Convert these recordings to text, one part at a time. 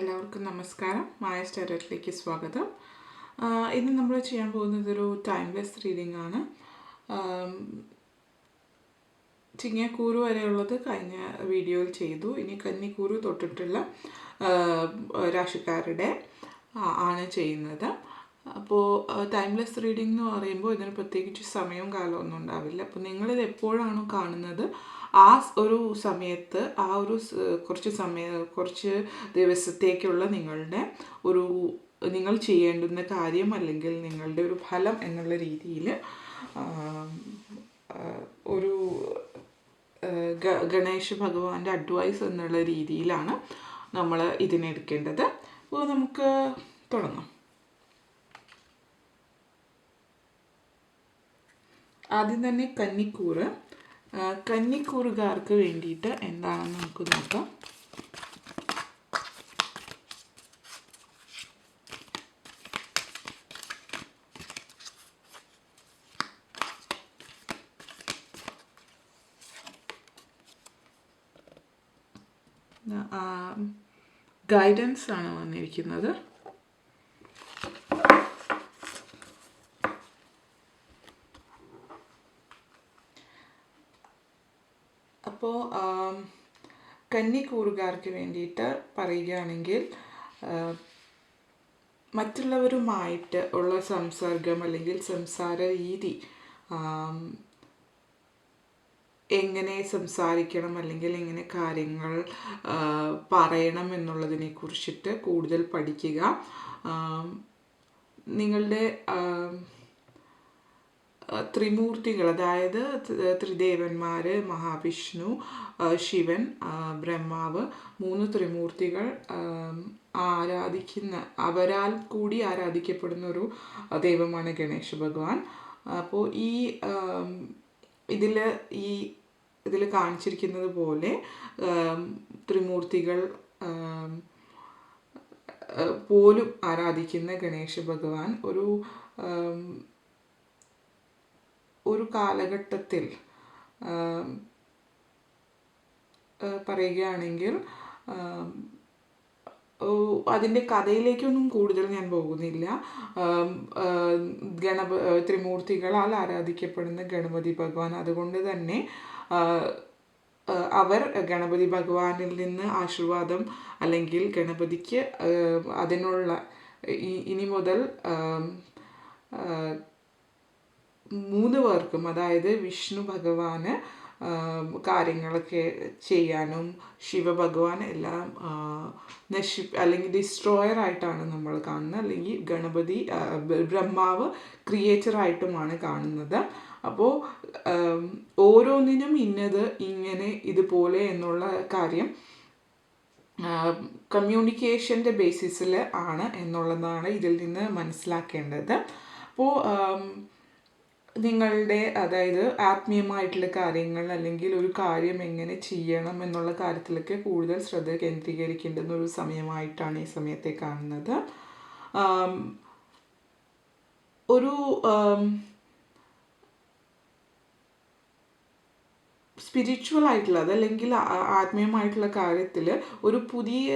എല്ലാവർക്കും നമസ്കാരം. മായ സ്റ്റാരറ്റിലേക്ക് സ്വാഗതം. ഇന്ന് നമ്മൾ ചെയ്യാൻ പോകുന്നത് ഒരു ടൈംലെസ് റീഡിംഗ് ആണ്. ചിങ്ങക്കൂരു വരെയുള്ളത് കഴിഞ്ഞ വീഡിയോയിൽ ചെയ്തു. ഇനി കന്നിക്കൂറ് തൊട്ടിട്ടുള്ള രാശിക്കാരുടെ ആണ് ചെയ്യുന്നത്. അപ്പോൾ ടൈംലെസ് റീഡിംഗ് എന്ന് പറയുമ്പോൾ ഇതിന് പ്രത്യേകിച്ച് സമയവും കാലവും ഉണ്ടാവില്ല. അപ്പോൾ നിങ്ങളിത് എപ്പോഴാണോ കാണുന്നത് ആ ഒരു സമയത്ത് ആ ഒരു കുറച്ച് സമയ കുറച്ച് ദിവസത്തേക്കുള്ള നിങ്ങളുടെ ഒരു നിങ്ങൾ ചെയ്യേണ്ടുന്ന കാര്യം അല്ലെങ്കിൽ നിങ്ങളുടെ ഒരു ഫലം എന്നുള്ള രീതിയിൽ ഒരു ഗണേശ ഭഗവാന്റെ അഡ്വൈസ് എന്നുള്ള രീതിയിലാണ് നമ്മൾ ഇതിനെടുക്കേണ്ടത്. അപ്പോൾ നമുക്ക് തുടങ്ങാം. ആദ്യം തന്നെ കന്നിക്കൂറ്. കന്നിക്കൂറുകാർക്ക് വേണ്ടിയിട്ട് എന്താണെന്ന് നമുക്ക് നോക്കാം. ഗൈഡൻസ് ആണ് വന്നിരിക്കുന്നത് അപ്പോൾ കന്നിക്കൂറുകാർക്ക് വേണ്ടിയിട്ട് പറയുകയാണെങ്കിൽ മറ്റുള്ളവരുമായിട്ട് ഉള്ള സംസർഗം അല്ലെങ്കിൽ സംസാര രീതി എങ്ങനെ സംസാരിക്കണം അല്ലെങ്കിൽ എങ്ങനെ കാര്യങ്ങൾ പറയണം എന്നുള്ളതിനെ കുറിച്ചിട്ട് കൂടുതൽ പഠിക്കുക. നിങ്ങളുടെ ത്രിമൂർത്തികൾ അതായത് ത്രിദേവന്മാർ മഹാവിഷ്ണു ശിവൻ ബ്രഹ്മാവ് മൂന്ന് ത്രിമൂർത്തികൾ ആരാധിക്കുന്ന അവരാൽ കൂടി ആരാധിക്കപ്പെടുന്ന ഒരു ദൈവമാണ് ഗണേശ ഭഗവാൻ. അപ്പോൾ ഈ ഇതിൽ ഈ ഇതിൽ കാണിച്ചിരിക്കുന്നത് പോലെ ത്രിമൂർത്തികൾ പോലും ആരാധിക്കുന്ന ഗണേശ ഭഗവാൻ ഒരു ഒരു കാലഘട്ടത്തിൽ പറയുകയാണെങ്കിൽ അതിന്റെ കഥയിലേക്കൊന്നും കൂടുതൽ ഞാൻ പോകുന്നില്ല. ഗണപ ത്രിമൂർത്തികളാൽ ആരാധിക്കപ്പെടുന്ന ഗണപതി ഭഗവാൻ. അതുകൊണ്ട് തന്നെ അവർ ഗണപതി ഭഗവാനിൽ നിന്ന് ആശീർവാദം അല്ലെങ്കിൽ ഗണപതിക്ക് അതിനുള്ള ഇനി മുതൽ മൂന്ന് പേർക്കും അതായത് വിഷ്ണു ഭഗവാന് കാര്യങ്ങളൊക്കെ ചെയ്യാനും ശിവഭഗവാൻ എല്ലാം നശി അല്ലെങ്കിൽ ഡിസ്ട്രോയർ ആയിട്ടാണ് നമ്മൾ കാണുന്നത്. അല്ലെങ്കിൽ ഗണപതി ബ്രഹ്മാവ് ക്രിയേറ്റർ ആയിട്ടുമാണ് കാണുന്നത്. അപ്പോൾ ഓരോന്നിനും ഇന്നത് ഇങ്ങനെ ഇതുപോലെ എന്നുള്ള കാര്യം കമ്മ്യൂണിക്കേഷന്റെ ബേസിസിൽ ആണ് എന്നുള്ളതാണ് ഇതിൽ നിന്ന് മനസ്സിലാക്കേണ്ടത്. അപ്പോൾ നിങ്ങളുടെ അതായത് ആത്മീയമായിട്ടുള്ള കാര്യങ്ങൾ അല്ലെങ്കിൽ ഒരു കാര്യം എങ്ങനെ ചെയ്യണം എന്നുള്ള കാര്യത്തിലൊക്കെ കൂടുതൽ ശ്രദ്ധ കേന്ദ്രീകരിക്കേണ്ടുന്ന ഒരു സമയമായിട്ടാണ് ഈ സമയത്തെ കാണുന്നത്. ഒരു സ്പിരിച്വൽ ആയിട്ടുള്ള അതല്ലെങ്കിൽ ആത്മീയമായിട്ടുള്ള കാര്യത്തിൽ ഒരു പുതിയ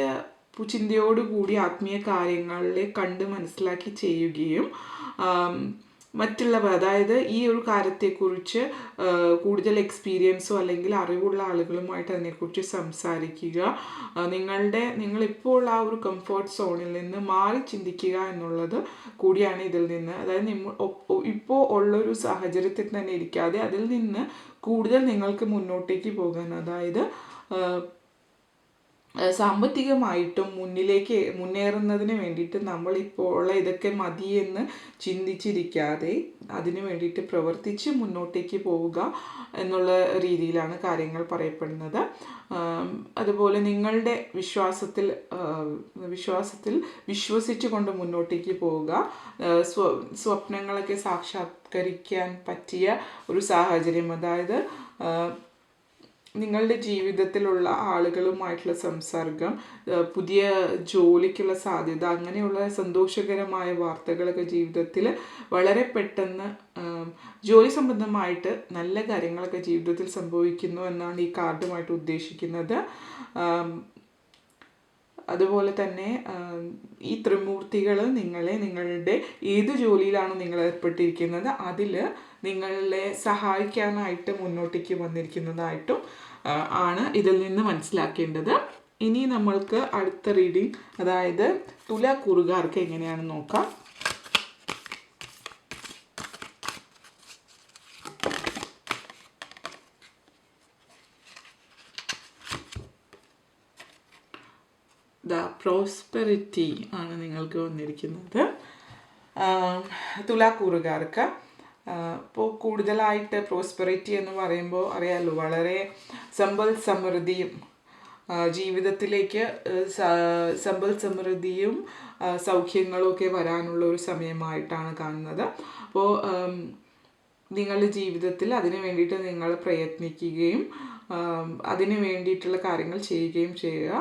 ചിന്തയോടുകൂടി ആത്മീയ കാര്യങ്ങളെ കണ്ട് മനസ്സിലാക്കി ചെയ്യുകയും മറ്റുള്ളവർ അതായത് ഈ ഒരു കാര്യത്തെക്കുറിച്ച് കൂടുതൽ എക്സ്പീരിയൻസോ അല്ലെങ്കിൽ അറിവുള്ള ആളുകളുമായിട്ട് അതിനെക്കുറിച്ച് സംസാരിക്കുക. നിങ്ങളുടെ നിങ്ങളിപ്പോൾ ആ ഒരു കംഫർട്ട് സോണിൽ നിന്ന് മാറി ചിന്തിക്കുക എന്നുള്ളത് കൂടിയാണ് ഇതിൽ നിന്ന്. അതായത് നിങ്ങൾ ഇപ്പോൾ ഉള്ളൊരു സാഹചര്യത്തിൽ തന്നെ ഇരിക്കാതെ അതിൽ നിന്ന് കൂടുതൽ നിങ്ങൾക്ക് മുന്നോട്ടേക്ക് പോകാൻ അതായത് സാമ്പത്തികമായിട്ടും മുന്നിലേക്ക് മുന്നേറുന്നതിന് വേണ്ടിയിട്ട് നമ്മൾ ഇപ്പോൾ ഇതൊക്കെ മതിയെന്ന് ചിന്തിച്ചിരിക്കാതെ അതിനു വേണ്ടിയിട്ട് പ്രവർത്തിച്ച് മുന്നോട്ടേക്ക് പോവുക എന്നുള്ള രീതിയിലാണ് കാര്യങ്ങൾ പറയപ്പെടുന്നത്. അതുപോലെ നിങ്ങളുടെ വിശ്വാസത്തിൽ വിശ്വാസത്തിൽ വിശ്വസിച്ചു കൊണ്ട് മുന്നോട്ടേക്ക് പോവുക. സ്വ സ്വപ്നങ്ങളൊക്കെ സാക്ഷാത്കരിക്കാൻ പറ്റിയ ഒരു സാഹചര്യം. അതായത് നിങ്ങളുടെ ജീവിതത്തിലുള്ള ആളുകളുമായിട്ടുള്ള സംസർഗം പുതിയ ജോലിക്കുള്ള സാധ്യത അങ്ങനെയുള്ള സന്തോഷകരമായ വാർത്തകളൊക്കെ ജീവിതത്തിൽ വളരെ പെട്ടെന്ന് ജോലി സംബന്ധമായിട്ട് നല്ല കാര്യങ്ങളൊക്കെ ജീവിതത്തിൽ സംഭവിക്കുന്നു എന്നാണ് ഈ കാർഡുമായിട്ട് ഉദ്ദേശിക്കുന്നത്. അതുപോലെ തന്നെ ഈ ത്രിമൂർത്തികൾ നിങ്ങളെ നിങ്ങളുടെ ഏത് ജോലിയിലാണ് നിങ്ങൾ ഏർപ്പെട്ടിരിക്കുന്നത് അതിൽ നിങ്ങളെ സഹായിക്കാനായിട്ട് മുന്നോട്ടേക്ക് വന്നിരിക്കുന്നതായിട്ടും ആണ് ഇതിൽ നിന്ന് മനസ്സിലാക്കേണ്ടത്. ഇനി നമ്മൾക്ക് അടുത്ത റീഡിംഗ് അതായത് തുല കുറുകാർക്ക് എങ്ങനെയാണെന്ന് നോക്കാം. ദ പ്രോസ്പെറിറ്റി ആണ് നിങ്ങൾക്ക് വന്നിരിക്കുന്നത്. തുലാക്കൂറുകാർക്ക് ഇപ്പോൾ കൂടുതലായിട്ട് പ്രോസ്പെറിറ്റി എന്ന് പറയുമ്പോൾ അറിയാമല്ലോ വളരെ സമ്പൽ സമൃദ്ധിയും ജീവിതത്തിലേക്ക് സമ്പൽ സമൃദ്ധിയും സൗഖ്യങ്ങളും ഒക്കെ വരാനുള്ള ഒരു സമയമായിട്ടാണ് കാണുന്നത്. അപ്പോൾ നിങ്ങളുടെ ജീവിതത്തിൽ അതിനു വേണ്ടിയിട്ട് നിങ്ങൾ പ്രയത്നിക്കുകയും അതിനു വേണ്ടിയിട്ടുള്ള കാര്യങ്ങൾ ചെയ്യുകയും ചെയ്യുക.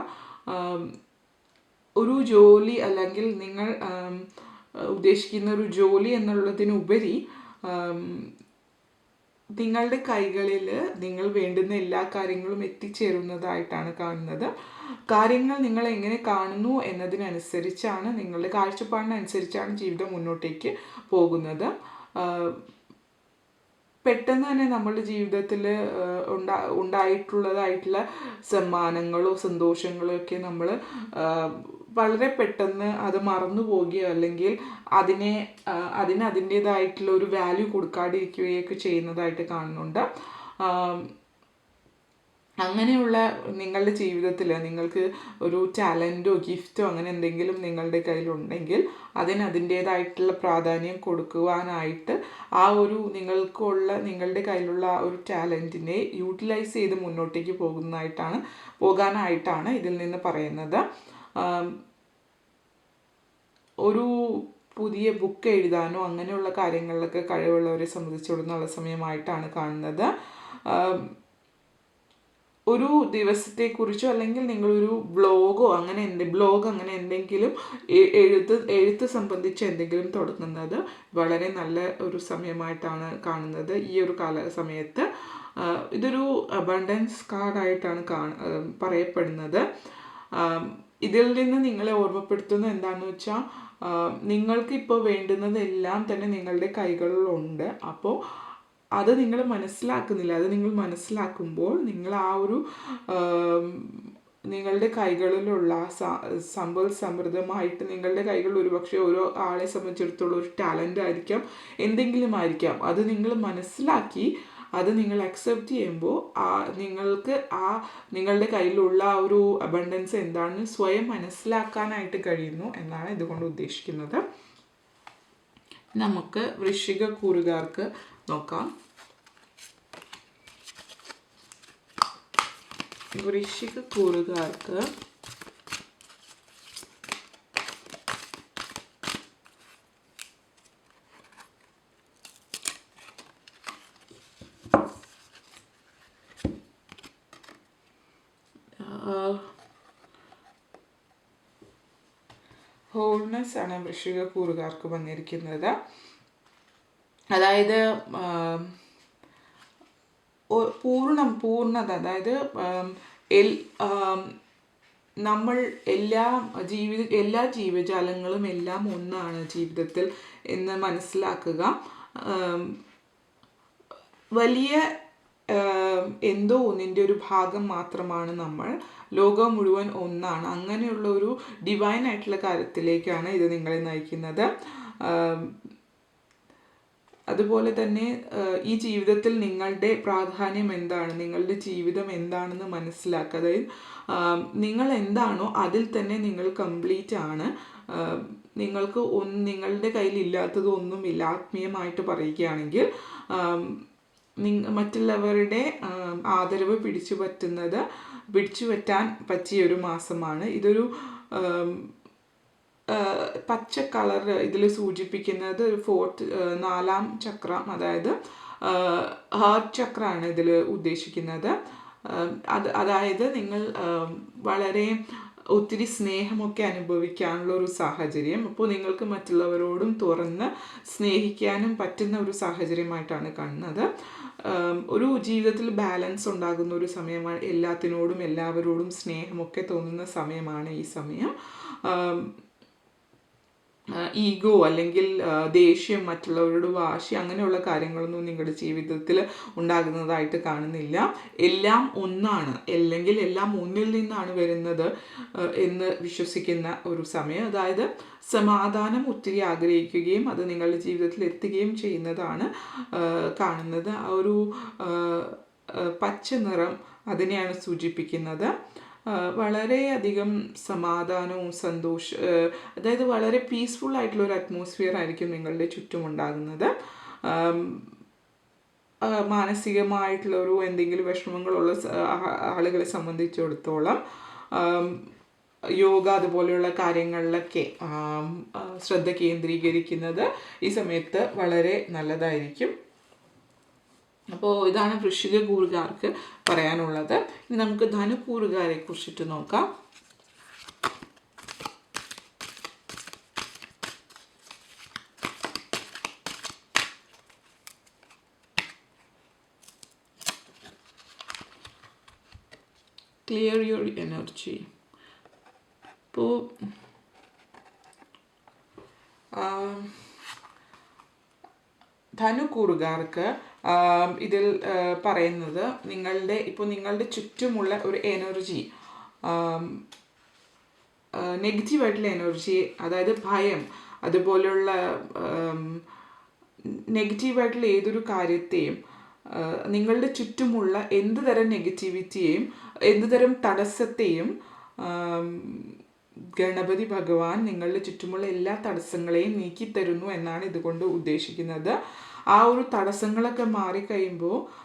ഒരു ജോലി അല്ലെങ്കിൽ നിങ്ങൾ ഉദ്ദേശിക്കുന്ന ഒരു ജോലി എന്നുള്ളതിനുപരി നിങ്ങളുടെ കൈകളിൽ നിങ്ങൾ വേണ്ടുന്ന എല്ലാ കാര്യങ്ങളും എത്തിച്ചേരുന്നതായിട്ടാണ് കാണുന്നത്. കാര്യങ്ങൾ നിങ്ങൾ എങ്ങനെ കാണുന്നു എന്നതിനനുസരിച്ചാണ് നിങ്ങളുടെ കാഴ്ചപ്പാടിനനുസരിച്ചാണ് ജീവിതം മുന്നോട്ടേക്ക് പോകുന്നത്. പെട്ടെന്ന് തന്നെ നമ്മളുടെ ജീവിതത്തിൽ ഉണ്ടാ ഉണ്ടായിട്ടുള്ളതായിട്ടുള്ള സമ്മാനങ്ങളോ സന്തോഷങ്ങളോ ഒക്കെ നമ്മൾ വളരെ പെട്ടെന്ന് അത് മറന്നു പോവുകയോ അല്ലെങ്കിൽ അതിനെ അതിന് അതിന്റേതായിട്ടുള്ള ഒരു വാല്യൂ കൊടുക്കാതിരിക്കുകയൊക്കെ ചെയ്യുന്നതായിട്ട് കാണുന്നുണ്ട്. അങ്ങനെയുള്ള നിങ്ങളുടെ ജീവിതത്തിൽ നിങ്ങൾക്ക് ഒരു ടാലന്റോ ഗിഫ്റ്റോ അങ്ങനെ എന്തെങ്കിലും നിങ്ങളുടെ കയ്യിലുണ്ടെങ്കിൽ അതിന് അതിന്റേതായിട്ടുള്ള പ്രാധാന്യം കൊടുക്കുവാനായിട്ട് ആ ഒരു നിങ്ങൾക്കുള്ള നിങ്ങളുടെ കയ്യിലുള്ള ആ ഒരു ടാലന്റിനെ യൂട്ടിലൈസ് ചെയ്ത് മുന്നോട്ടേക്ക് പോകുന്നതായിട്ടാണ് പോകാനായിട്ടാണ് ഇതിൽ നിന്ന് പറയുന്നത്. ഒരു പുതിയ ബുക്ക് എഴുതാനോ അങ്ങനെയുള്ള കാര്യങ്ങളിലൊക്കെ കഴിവുള്ളവരെ സംബന്ധിച്ചിടത്തോളം സമയമായിട്ടാണ് കാണുന്നത്. ഒരു ദിവസത്തെക്കുറിച്ചോ അല്ലെങ്കിൽ നിങ്ങളൊരു ബ്ലോഗോ അങ്ങനെ എന്ത് ബ്ലോഗ് അങ്ങനെ എന്തെങ്കിലും എഴുത്ത് എഴുത്ത് സംബന്ധിച്ച് എന്തെങ്കിലും തുടങ്ങുന്നത് വളരെ നല്ല ഒരു സമയമായിട്ടാണ് കാണുന്നത് ഈ ഒരു കാല സമയത്ത് ഇതൊരു അബണ്ടൻസ് കാർഡായിട്ടാണ് കാണ പറയപ്പെടുന്നത്. ഇതിൽ നിന്ന് നിങ്ങളെ ഓർമ്മപ്പെടുത്തുന്നത് എന്താണെന്ന് വെച്ചാൽ നിങ്ങൾക്ക് ഇപ്പോൾ വേണ്ടുന്നതെല്ലാം തന്നെ നിങ്ങളുടെ കൈകളിലുണ്ട് അപ്പോൾ അത് നിങ്ങൾ മനസ്സിലാക്കുന്നില്ല. അത് നിങ്ങൾ മനസ്സിലാക്കുമ്പോൾ നിങ്ങൾ ആ ഒരു നിങ്ങളുടെ കൈകളിലുള്ള സമ്പൽ സമൃദ്ധമായിട്ട് നിങ്ങളുടെ കൈകളിൽ ഒരുപക്ഷെ ഓരോ ആളെ സംബന്ധിച്ചിടത്തോളം ഒരു ടാലന്റ് ആയിരിക്കാം. എന്തെങ്കിലും ആയിരിക്കാം. അത് നിങ്ങൾ മനസ്സിലാക്കി അത് നിങ്ങൾ അക്സെപ്റ്റ് ചെയ്യുമ്പോൾ ആ നിങ്ങൾക്ക് ആ നിങ്ങളുടെ കയ്യിലുള്ള ആ ഒരു അബണ്ടൻസ് എന്താണെന്ന് സ്വയം മനസ്സിലാക്കാനായിട്ട് കഴിയുന്നു എന്നാണ് ഇതുകൊണ്ട് ഉദ്ദേശിക്കുന്നത്. നമുക്ക് വൃശ്ചിക കൂറുകാർക്ക് നോക്കാം. വൃശ്ചിക കൂറുകാർക്ക് ആണ് വൃശ്ചിക കൂറുകാർക്ക് വന്നിരിക്കുന്നത്. അതായത് പൂർണം പൂർണത അതായത് എൽ നമ്മൾ എല്ലാ ജീവിത എല്ലാ ജീവജാലങ്ങളും എല്ലാം ഒന്നാണ് ജീവിതത്തിൽ എന്ന് മനസ്സിലാക്കുക. വലിയ എന്തോ ഒന്നിന്റെ ഒരു ഭാഗം മാത്രമാണ് നമ്മൾ. ലോകം മുഴുവൻ ഒന്നാണ്. അങ്ങനെയുള്ള ഒരു ഡിവൈൻ ആയിട്ടുള്ള കാര്യത്തിലേക്കാണ് ഇത് നിങ്ങളെ നയിക്കുന്നത്. അതുപോലെ തന്നെ ഈ ജീവിതത്തിൽ നിങ്ങളുടെ പ്രാധാന്യം എന്താണ്? നിങ്ങളുടെ ജീവിതം എന്താണെന്ന് മനസ്സിലാക്കുക. അതായത് നിങ്ങൾ എന്താണോ അതിൽ തന്നെ നിങ്ങൾ കംപ്ലീറ്റ് ആണ്. നിങ്ങൾക്ക് ഒന്ന് നിങ്ങളുടെ കയ്യിൽ ഇല്ലാത്തത് ഒന്നുമില്ല. ആത്മീയമായിട്ട് പറയുകയാണെങ്കിൽ മറ്റുള്ളവരുടെ ആദരവ് പിടിച്ചു പറ്റുന്നത് പിടിച്ചു പറ്റാൻ പറ്റിയ ഒരു മാസമാണ്. ഇതൊരു പച്ച കളർ ഇതിൽ സൂചിപ്പിക്കുന്നത് ഒരു ഫോർത്ത് നാലാം ചക്രം അതായത് ഹാർട്ട് ചക്രമാണ് ഇതിൽ ഉദ്ദേശിക്കുന്നത്. അത് അതായത് നിങ്ങൾ വളരെ ഒത്തിരി സ്നേഹമൊക്കെ അനുഭവിക്കാനുള്ള ഒരു സാഹചര്യം. അപ്പോൾ നിങ്ങൾക്ക് മറ്റുള്ളവരോടും തുറന്ന് സ്നേഹിക്കാനും പറ്റുന്ന ഒരു സാഹചര്യമായിട്ടാണ് കാണുന്നത്. ഒരു ജീവിതത്തിൽ ബാലൻസ് ഉണ്ടാകുന്ന ഒരു സമയമാണ് എല്ലാത്തിനോടും എല്ലാവരോടും സ്നേഹമൊക്കെ തോന്നുന്ന സമയമാണ് ഈ സമയം. ഈഗോ അല്ലെങ്കിൽ ദേഷ്യം മറ്റുള്ളവരോട് വാശി അങ്ങനെയുള്ള കാര്യങ്ങളൊന്നും നിങ്ങളുടെ ജീവിതത്തിൽ ഉണ്ടാകുന്നതായിട്ട് കാണുന്നില്ല. എല്ലാം ഒന്നാണ്. അല്ലെങ്കിൽ എല്ലാം ഒന്നിൽ നിന്നാണ് വരുന്നത് എന്ന് വിശ്വസിക്കുന്ന ഒരു സമയം. അതായത് സമാധാനം ഒത്തിരി ആഗ്രഹിക്കുകയും അത് നിങ്ങളുടെ ജീവിതത്തിൽ എത്തുകയും ചെയ്യുന്നതാണ് കാണുന്നത്. ആ ഒരു പച്ച നിറം അതിനെയാണ് സൂചിപ്പിക്കുന്നത്. വളരെയധികം സമാധാനവും സന്തോഷ അതായത് വളരെ പീസ്ഫുൾ ആയിട്ടുള്ള ഒരു അറ്റ്മോസ്ഫിയർ ആയിരിക്കും നിങ്ങളുടെ ചുറ്റും ഉണ്ടാകുന്നത് മാനസികമായിട്ടുള്ള ഒരു എന്തെങ്കിലും വിഷമങ്ങളുള്ള ആളുകളെ സംബന്ധിച്ചിടത്തോളം യോഗ അതുപോലെയുള്ള കാര്യങ്ങളിലൊക്കെ ശ്രദ്ധ കേന്ദ്രീകരിക്കുന്നത് ഈ സമയത്ത് വളരെ നല്ലതായിരിക്കും. അപ്പോൾ ഇതാണ് വൃശ്ചിക കൂറുകാർക്ക് പറയാനുള്ളത്. ഇനി നമുക്ക് ധനുക്കൂറുകാരെ കുറിച്ചിട്ട് നോക്കാം. ക്ലിയർ യുവർ എനർജി ഇപ്പോൾ ധനുക്കൂറുകാർക്ക് ഇതിൽ പറയുന്നത് നിങ്ങളുടെ ഇപ്പോൾ നിങ്ങളുടെ ചുറ്റുമുള്ള ഒരു എനർജി നെഗറ്റീവായിട്ടുള്ള എനർജി അതായത് ഭയം അതുപോലെയുള്ള നെഗറ്റീവായിട്ടുള്ള ഏതൊരു കാര്യത്തെയും നിങ്ങളുടെ ചുറ്റുമുള്ള എന്ത് തരം നെഗറ്റിവിറ്റിയെയും എന്ത് തരം തടസ്സത്തെയും ഗണപതി ഭഗവാൻ നിങ്ങളുടെ ചുറ്റുമുള്ള എല്ലാ തടസ്സങ്ങളെയും നീക്കിത്തരുന്നു എന്നാണ് ഇതുകൊണ്ട് ഉദ്ദേശിക്കുന്നത്. ആ ഒരു തടസ്സങ്ങളൊക്കെ മാറിക്കഴിയുമ്പോൾ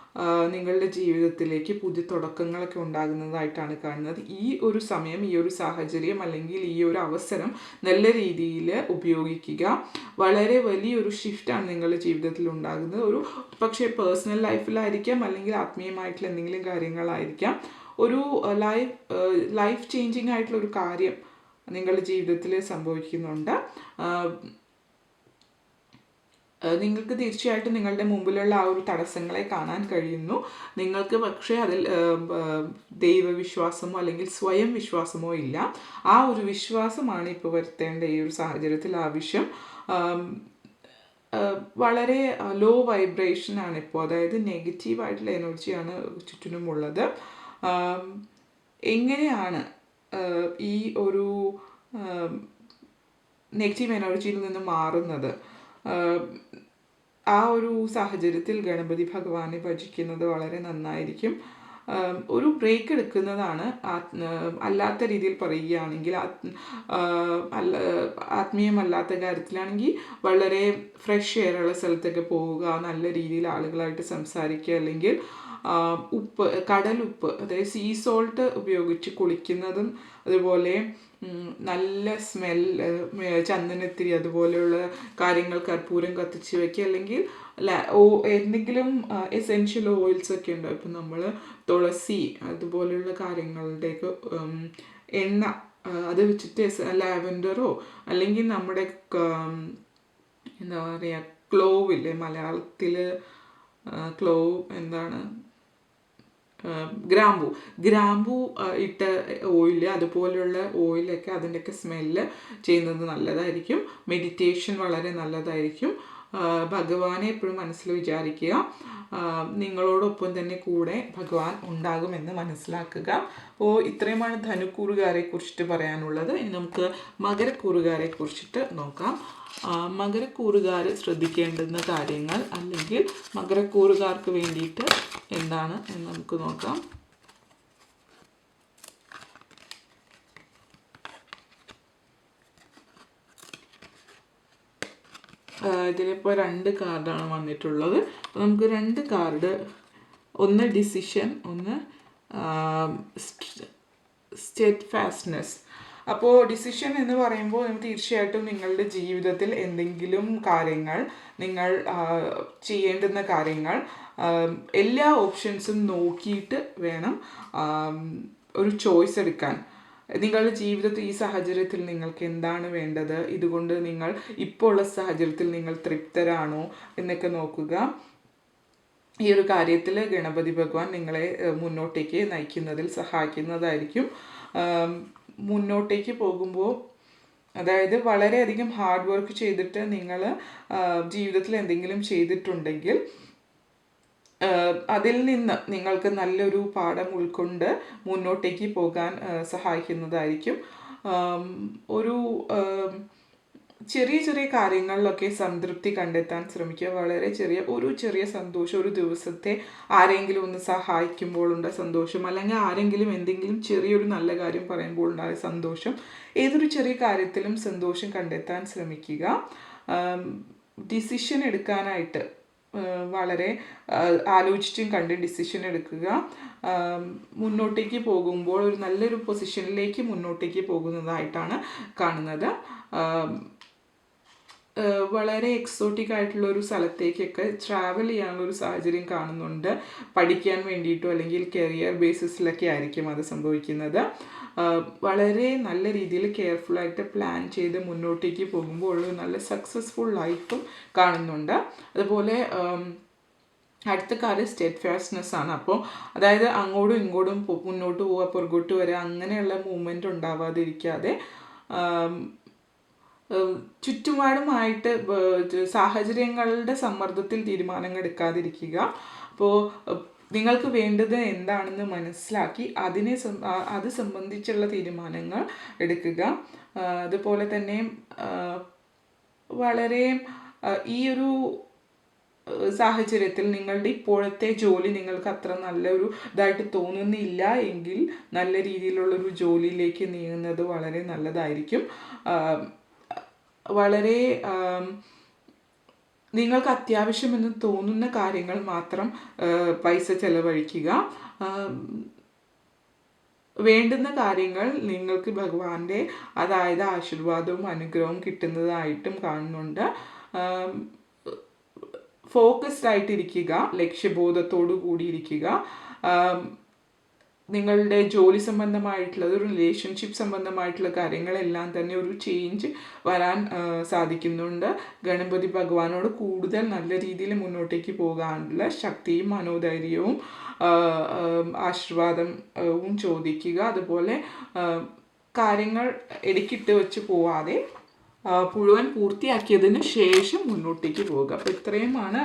നിങ്ങളുടെ ജീവിതത്തിലേക്ക് പുതിയ തുടക്കങ്ങളൊക്കെ ഉണ്ടാകുന്നതായിട്ടാണ് കാണുന്നത്. ഈ ഒരു സമയം ഈ ഒരു സാഹചര്യം അല്ലെങ്കിൽ ഈ ഒരു അവസരം നല്ല രീതിയിൽ ഉപയോഗിക്കുക. വളരെ വലിയൊരു ഷിഫ്റ്റാണ് നിങ്ങളുടെ ജീവിതത്തിൽ ഉണ്ടാകുന്നത്. ഒരു പക്ഷേ പേഴ്സണൽ ലൈഫിലായിരിക്കാം അല്ലെങ്കിൽ ആത്മീയമായിട്ടുള്ള എന്തെങ്കിലും കാര്യങ്ങളായിരിക്കാം. ഒരു ലൈഫ് ലൈഫ് ചേഞ്ചിങ് ആയിട്ടുള്ള ഒരു കാര്യം നിങ്ങളുടെ ജീവിതത്തിൽ സംഭവിക്കുന്നുണ്ട്. നിങ്ങൾക്ക് തീർച്ചയായിട്ടും നിങ്ങളുടെ മുമ്പിലുള്ള ആ ഒരു തടസ്സങ്ങളെ കാണാൻ കഴിയുന്നു. നിങ്ങൾക്ക് പക്ഷേ അതിൽ ദൈവവിശ്വാസമോ അല്ലെങ്കിൽ സ്വയം വിശ്വാസമോ ഇല്ല. ആ ഒരു വിശ്വാസമാണ് ഇപ്പോൾ വരുത്തേണ്ട ഈ ഒരു സാഹചര്യത്തിൽ ആവശ്യം. വളരെ ലോ വൈബ്രേഷൻ ആണ് ഇപ്പോൾ. അതായത് നെഗറ്റീവായിട്ടുള്ള എനർജിയാണ് ചുറ്റിനുമുള്ളത്. എങ്ങനെയാണ് ഈ ഒരു നെഗറ്റീവ് എനർജിയിൽ നിന്ന് മാറുന്നത്? ആ ഒരു സാഹചര്യത്തിൽ ഗണപതി ഭഗവാനെ ഭജിക്കുന്നത് വളരെ നന്നായിരിക്കും. ഒരു ബ്രേക്ക് എടുക്കുന്നതാണ് അല്ലാത്ത രീതിയിൽ പറയുകയാണെങ്കിൽ ആത്മീയമല്ലാത്ത കാര്യത്തിലാണെങ്കിൽ വളരെ ഫ്രഷ് എയറുള്ള സ്ഥലത്തൊക്കെ പോവുക നല്ല രീതിയിൽ ആളുകളായിട്ട് സംസാരിക്കുക അല്ലെങ്കിൽ ഉപ്പ് കടലുപ്പ് അതായത് സീ സോൾട്ട് ഉപയോഗിച്ച് കുളിക്കുന്നതും അതുപോലെ നല്ല സ്മെൽ ചന്ദനത്തിരി അതുപോലെയുള്ള കാര്യങ്ങൾ കർപ്പൂരം കത്തിച്ച് വയ്ക്കുക അല്ലെങ്കിൽ ഓ എന്തെങ്കിലും എസെൻഷ്യൽ ഓയിൽസ് ഒക്കെ ഉണ്ടോ? ഇപ്പം നമ്മൾ തുളസി അതുപോലെയുള്ള കാര്യങ്ങളുടെയൊക്കെ എണ്ണ അത് വെച്ചിട്ട് ലാവൻഡറോ അല്ലെങ്കിൽ നമ്മുടെ എന്താ പറയുക ക്ലോവ് ഇല്ലേ മലയാളത്തിൽ ക്ലോവ് എന്താണ്? ഗ്രാമ്പു. ഗ്രാമ്പു ഇട്ട ഓയിൽ അതുപോലെയുള്ള ഓയിലൊക്കെ അതിന്റെയൊക്കെ സ്മെല്ല് ചെയ്യുന്നത് നല്ലതായിരിക്കും. മെഡിറ്റേഷൻ വളരെ നല്ലതായിരിക്കും. ഭഗവാനെ എപ്പോഴും മനസ്സിൽ വിചാരിക്കുക. നിങ്ങളോടൊപ്പം തന്നെ കൂടെ ഭഗവാൻ ഉണ്ടാകുമെന്ന് മനസ്സിലാക്കുക. അപ്പോൾ ഇത്രയുമാണ് ധനുക്കൂറുകാരെ കുറിച്ചിട്ട് പറയാനുള്ളത്. ഇനി നമുക്ക് മകരക്കൂറുകാരെ കുറിച്ചിട്ട് നോക്കാം. മകരക്കൂറുകാർ ശ്രദ്ധിക്കേണ്ടുന്ന കാര്യങ്ങൾ അല്ലെങ്കിൽ മകരക്കൂറുകാർക്ക് വേണ്ടിയിട്ട് എന്താണ് എന്ന് നമുക്ക് നോക്കാം. ഇതിലിപ്പോൾ രണ്ട് കാർഡാണ് വന്നിട്ടുള്ളത്. അപ്പോൾ നമുക്ക് രണ്ട് കാർഡ്. ഒന്ന് ഡിസിഷൻ ഒന്ന് സ്റ്റെറ്റ് ഫാസ്റ്റ്നെസ് അപ്പോൾ ഡിസിഷൻ എന്ന് പറയുമ്പോൾ തീർച്ചയായിട്ടും നിങ്ങളുടെ ജീവിതത്തിൽ എന്തെങ്കിലും കാര്യങ്ങൾ നിങ്ങൾ ചെയ്യേണ്ടുന്ന കാര്യങ്ങൾ എല്ലാ ഓപ്ഷൻസും നോക്കിയിട്ട് വേണം ഒരു ചോയ്സ് എടുക്കാൻ. നിങ്ങളുടെ ജീവിതത്തിൽ ഈ സാഹചര്യത്തിൽ നിങ്ങൾക്ക് എന്താണ് വേണ്ടത്? ഇതുകൊണ്ട് നിങ്ങൾ ഇപ്പോൾ ഉള്ള സാഹചര്യത്തിൽ നിങ്ങൾ തൃപ്തരാണോ എന്നൊക്കെ നോക്കുക. ഈ ഒരു കാര്യത്തിൽ ഗണപതി ഭഗവാൻ നിങ്ങളെ മുന്നോട്ടേക്ക് നയിക്കുന്നതിൽ സഹായിക്കുന്നതായിരിക്കും. മുന്നോട്ടേക്ക് പോകുമ്പോൾ അതായത് വളരെയധികം ഹാർഡ് വർക്ക് ചെയ്തിട്ട് നിങ്ങൾ ജീവിതത്തിൽ എന്തെങ്കിലും ചെയ്തിട്ടുണ്ടെങ്കിൽ അതിൽ നിന്ന് നിങ്ങൾക്ക് നല്ലൊരു പാഠം ഉൾക്കൊണ്ട് മുന്നോട്ടേക്ക് പോകാൻ സഹായിക്കുന്നതായിരിക്കും. ഒരു ചെറിയ ചെറിയ കാര്യങ്ങളിലൊക്കെ സംതൃപ്തി കണ്ടെത്താൻ ശ്രമിക്കുക. വളരെ ചെറിയ ഒരു ചെറിയ സന്തോഷം ഒരു ദിവസത്തെ ആരെങ്കിലും ഒന്ന് സഹായിക്കുമ്പോൾ ഉണ്ടായ സന്തോഷം. അല്ലെങ്കിൽ ആരെങ്കിലും എന്തെങ്കിലും ചെറിയൊരു നല്ല കാര്യം പറയുമ്പോൾ ഉണ്ടായ സന്തോഷം. ഏതൊരു ചെറിയ കാര്യത്തിലും സന്തോഷം കണ്ടെത്താൻ ശ്രമിക്കുക. ഡിസിഷൻ എടുക്കാനായിട്ട് വളരെ ആലോചിച്ചും കണ്ട് ഡിസിഷൻ എടുക്കുക. മുന്നോട്ടേക്ക് പോകുമ്പോൾ ഒരു നല്ലൊരു പൊസിഷനിലേക്ക് മുന്നോട്ടേക്ക് പോകുന്നതായിട്ടാണ് കാണുന്നത്. വളരെ എക്സോട്ടിക് ആയിട്ടുള്ള ഒരു സ്ഥലത്തേക്കൊക്കെ ട്രാവൽ ചെയ്യാനുള്ള ഒരു സാഹചര്യം കാണുന്നുണ്ട്. പഠിക്കാൻ വേണ്ടിയിട്ടോ അല്ലെങ്കിൽ കരിയർ ബേസിസിലൊക്കെ ആയിരിക്കും അത് സംഭവിക്കുന്നത്. വളരെ നല്ല രീതിയിൽ കെയർഫുൾ ആയിട്ട് പ്ലാൻ ചെയ്ത് മുന്നോട്ടേക്ക് പോകുമ്പോൾ ഒരു നല്ല സക്സസ്ഫുൾ ലൈഫും കാണുന്നുണ്ട്. അതുപോലെ അടുത്ത കാര്യം സ്റ്റേറ്റ് ഫാസ്റ്റ്നെസ് ആണ്. അപ്പോൾ അതായത് അങ്ങോട്ടും ഇങ്ങോട്ടും മുന്നോട്ട് പോവുക പുറകോട്ട് വരിക അങ്ങനെയുള്ള മൂവ്മെന്റ് ഉണ്ടാവാതിരിക്കാതെ ചുറ്റുപാടുമായിട്ട് സാഹചര്യങ്ങളുടെ സമ്മർദ്ദത്തിൽ തീരുമാനങ്ങൾ എടുക്കാതിരിക്കുക. അപ്പോൾ നിങ്ങൾക്ക് വേണ്ടത് എന്താണെന്ന് മനസ്സിലാക്കി അതിനെ അത് സംബന്ധിച്ചുള്ള തീരുമാനങ്ങൾ എടുക്കുക. അതുപോലെ തന്നെ വളരെ ഈ ഒരു സാഹചര്യത്തിൽ നിങ്ങളുടെ ഇപ്പോഴത്തെ ജോലി നിങ്ങൾക്ക് അത്ര നല്ലൊരു ഇതായിട്ട് തോന്നുന്നില്ല എങ്കിൽ നല്ല രീതിയിലുള്ളൊരു ജോലിയിലേക്ക് നീങ്ങുന്നത് വളരെ നല്ലതായിരിക്കും. വളരെ നിങ്ങൾക്ക് അത്യാവശ്യമെന്ന് തോന്നുന്ന കാര്യങ്ങൾ മാത്രം പൈസ ചെലവഴിക്കുക. വേണ്ടുന്ന കാര്യങ്ങൾ നിങ്ങൾക്ക് ഭഗവാന്റെ അതായത് ആശീർവാദവും അനുഗ്രഹവും കിട്ടുന്നതായിട്ടും കാണുന്നുണ്ട്. ഫോക്കസ്ഡ് ആയിട്ടിരിക്കുക ലക്ഷ്യബോധത്തോടു കൂടി ഇരിക്കുക. ആം, നിങ്ങളുടെ ജോലി സംബന്ധമായിട്ടുള്ള ഒരു റിലേഷൻഷിപ്പ് സംബന്ധമായിട്ടുള്ള കാര്യങ്ങളെല്ലാം തന്നെ ഒരു ചേഞ്ച് വരാൻ സാധിക്കുന്നുണ്ട്. ഗണപതി ഭഗവാനോട് കൂടുതൽ നല്ല രീതിയിൽ മുന്നോട്ടേക്ക് പോകാനുള്ള ശക്തിയും മനോധൈര്യവും ആശീർവാദവും ചോദിക്കുക. അതുപോലെ കാര്യങ്ങൾ ഇടയ്ക്കിട്ട് വെച്ച് പോവാതെ മുഴുവൻ പൂർത്തിയാക്കിയതിന് ശേഷം മുന്നോട്ടേക്ക് പോവുക. അപ്പോൾ ഇത്രയുമാണ്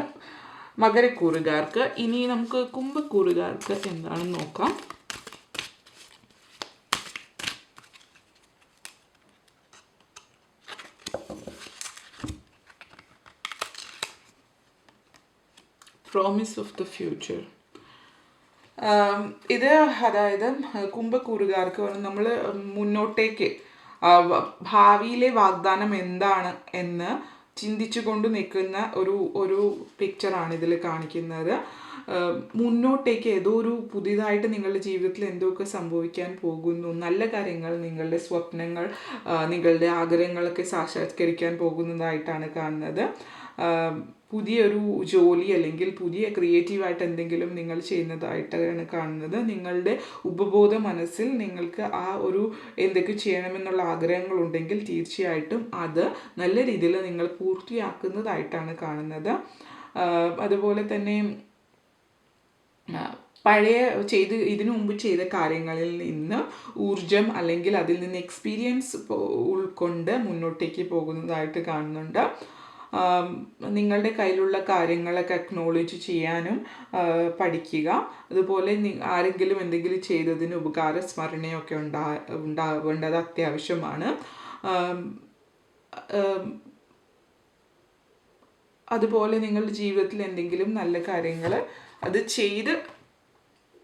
മകരക്കൂറുകാർക്ക്. ഇനി നമുക്ക് കുംഭക്കൂറുകാർക്ക് എന്താണെന്ന് നോക്കാം. പ്രോമിസ് ഓഫ് ദ ഫ്യൂച്ചർ ഇത് അതായത് കുംഭക്കൂറുകാർക്ക് നമ്മൾ മുന്നോട്ടേക്ക് ഭാവിയിലെ വാഗ്ദാനം എന്താണ് എന്ന് ചിന്തിച്ചുകൊണ്ട് നിൽക്കുന്ന ഒരു ഒരു പിക്ചറാണ് ഇതിൽ കാണിക്കുന്നത്. മുന്നോട്ടേക്ക് ഏതോ ഒരു പുതിയതായിട്ട് നിങ്ങളുടെ ജീവിതത്തിൽ എന്തൊക്കെ സംഭവിക്കാൻ പോകുന്നു നല്ല കാര്യങ്ങൾ നിങ്ങളുടെ സ്വപ്നങ്ങൾ നിങ്ങളുടെ ആഗ്രഹങ്ങളൊക്കെ സാക്ഷാത്കരിക്കാൻ പോകുന്നതായിട്ടാണ് കാണുന്നത്. പുതിയൊരു ജോലി അല്ലെങ്കിൽ പുതിയ ക്രിയേറ്റീവായിട്ട് എന്തെങ്കിലും നിങ്ങൾ ചെയ്യുന്നതായിട്ടാണ് കാണുന്നത്. നിങ്ങളുടെ ഉപബോധ മനസ്സിൽ നിങ്ങൾക്ക് ആ ഒരു എന്തൊക്കെ ചെയ്യണമെന്നുള്ള ആഗ്രഹങ്ങളുണ്ടെങ്കിൽ തീർച്ചയായിട്ടും അത് നല്ല രീതിയിൽ നിങ്ങൾ പൂർത്തിയാക്കുന്നതായിട്ടാണ് കാണുന്നത്. അതുപോലെ തന്നെ പഴയ ചെയ്ത് ഇതിനു മുമ്പ് ചെയ്ത കാര്യങ്ങളിൽ നിന്ന് ഊർജം അല്ലെങ്കിൽ അതിൽ നിന്ന് എക്സ്പീരിയൻസ് ഉൾക്കൊണ്ട് മുന്നോട്ടേക്ക് പോകുന്നതായിട്ട് കാണുന്നുണ്ട്. നിങ്ങളുടെ കയ്യിലുള്ള കാര്യങ്ങളൊക്കെ അക്നോളജ് ചെയ്യാനും പഠിക്കുക. അതുപോലെ ആരെങ്കിലും എന്തെങ്കിലും ചെയ്തതിന് ഉപകാര സ്മരണയൊക്കെ ഉണ്ടാ ഉണ്ടാവേണ്ടത് അത്യാവശ്യമാണ്. അതുപോലെ നിങ്ങളുടെ ജീവിതത്തിൽ എന്തെങ്കിലും നല്ല കാര്യങ്ങൾ അത് ചെയ്ത്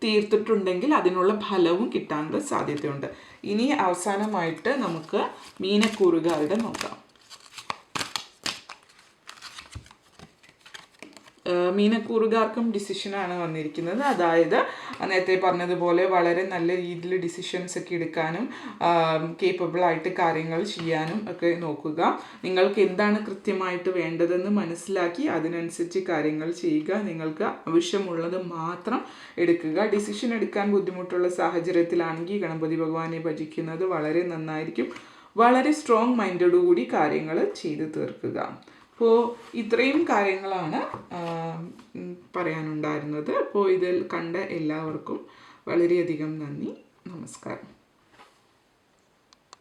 തീർത്തിട്ടുണ്ടെങ്കിൽ അതിനുള്ള ഫലവും കിട്ടാനുള്ള സാധ്യതയുണ്ട്. ഇനി അവസാനമായിട്ട് നമുക്ക് മീനക്കൂറുകാരുടെ നോക്കാം. മീനക്കൂറുകാർക്കും ഡിസിഷനാണ് വന്നിരിക്കുന്നത്. അതായത് നേരത്തെ പറഞ്ഞതുപോലെ വളരെ നല്ല രീതിയിൽ ഡിസിഷൻസ് ഒക്കെ എടുക്കാനും കേപ്പബിൾ ആയിട്ട് കാര്യങ്ങൾ ചെയ്യാനും ഒക്കെ നോക്കുക. നിങ്ങൾക്ക് എന്താണ് കൃത്യമായിട്ട് വേണ്ടതെന്ന് മനസ്സിലാക്കി അതിനനുസരിച്ച് കാര്യങ്ങൾ ചെയ്യുക. നിങ്ങൾക്ക് ആവശ്യമുള്ളത് മാത്രം എടുക്കുക. ഡിസിഷൻ എടുക്കാൻ ബുദ്ധിമുട്ടുള്ള സാഹചര്യത്തിലാണെങ്കിൽ ഗണപതി ഭഗവാനെ ഭജിക്കുന്നത് വളരെ നന്നായിരിക്കും. വളരെ സ്ട്രോങ് മൈൻഡോടുകൂടി കാര്യങ്ങൾ ചെയ്തു തീർക്കുക. അപ്പോൾ ഇത്രയും കാര്യങ്ങളാണ് പറയാനുണ്ടായിരുന്നത്. അപ്പോൾ ഇതിൽ കണ്ട എല്ലാവർക്കും വളരെയധികം നന്ദി. നമസ്കാരം.